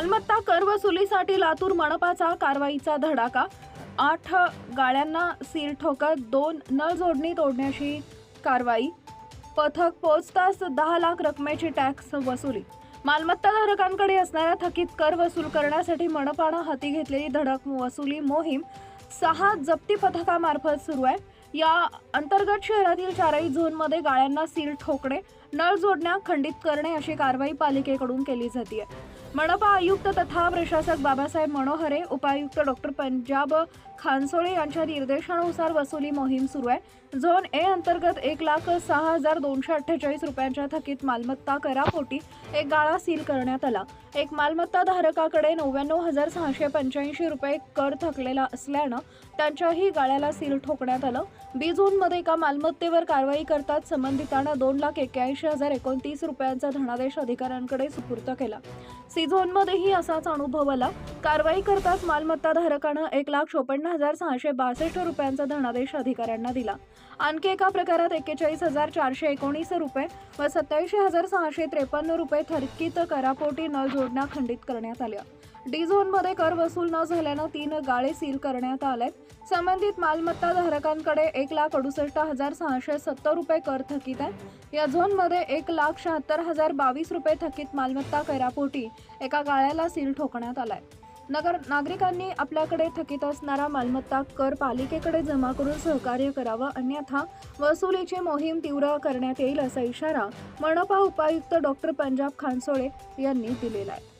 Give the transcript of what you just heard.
मालमत्ता कर वसुलीसाठी लातूर मनपाचा कारवाईचा धडाका. आठ गाड्यांना सील ठोकत दोन नळ जोडणी तोडण्याची कारवाई. पथक पोचताच दहा लाख रकमेची टॅक्स वसुली. मालमत्ताधारकांकडे असणारा थकीत कर वसूल करण्यासाठी मनपानं हाती घेतलेली धडक वसुली मोहीम सहा जप्ती पथकामार्फत सुरू आहे. या अंतर्गत शहरातील चारही झोनमध्ये गाळ्यांना सील ठोकणे नळ जोडण्या खंडित करणे अशी कारवाई पालिकेकडून केली जाते मनपा आयुक्त तथा प्रशासक बाबासाहेब मनोहरे उपायुक्त डॉक्टर पंजाब खानसोळे यांच्या निर्देशानुसार वसुली मोहीम सुरू आहे. झोन ए अंतर्गत एक लाख सहा हजार दोनशे अठ्ठेचाळीस रुपयांच्या थकीत मालमत्ता करापोटी एक गाळा सील करण्यात आला. एक मालमत्ता धारकाकडे नव्याण्णव हजार सहाशे पंच्याऐंशी रुपये कर थकलेला असल्यानं त्यांच्याही गाळ्याला सील ठोकण्यात आलं. बी झोनमध्ये एका मालमत्तेवर कारवाई करतात संबंधितांना दोन लाख एक्क्याऐंशी हजार एकोणतीस रुपयांचा धनादेश अधिकाऱ्यांकडे सुपूर्त केला. सिझोनमध्येही असाच अनुभव आला. कारवाई करताच मालमत्ता धारकानं एक लाख चोपन्न हजार सहाशे बासष्ट रुपयांचा धनादेश अधिकाऱ्यांना दिला. आणखी एका प्रकारात एक्केचाळीस हजार चारशे एकोणीस रुपये व सत्याऐंशी हजार सहाशे त्रेपन्न रुपये थरकीत करापोटी न जोडण्या खंडित करण्यात आल्या. डी झोनमध्ये कर वसूल न झाल्यानं तीन गाळे सील करण्यात आलेत. संबंधित मालमत्ता धारकांकडे एक लाख अडुसष्ट हजार सहाशे सत्तर रुपये कर थकीत आहे या झोनमध्ये एक लाख शहात्तर हजार बावीस रुपये थकीत मालमत्ता करापोटी एका गाळ्याला सील ठोकण्यात आलाय. नगर नागरिकांनी आपल्याकडे थकीत असणारा मालमत्ता कर पालिकेकडे जमा करून सहकार्य करावं अन्यथा वसुलीची मोहीम तीव्र करण्यात येईल असा इशारा मनपा उपायुक्त डॉक्टर पंजाब खानसोळे यांनी दिलेला आहे.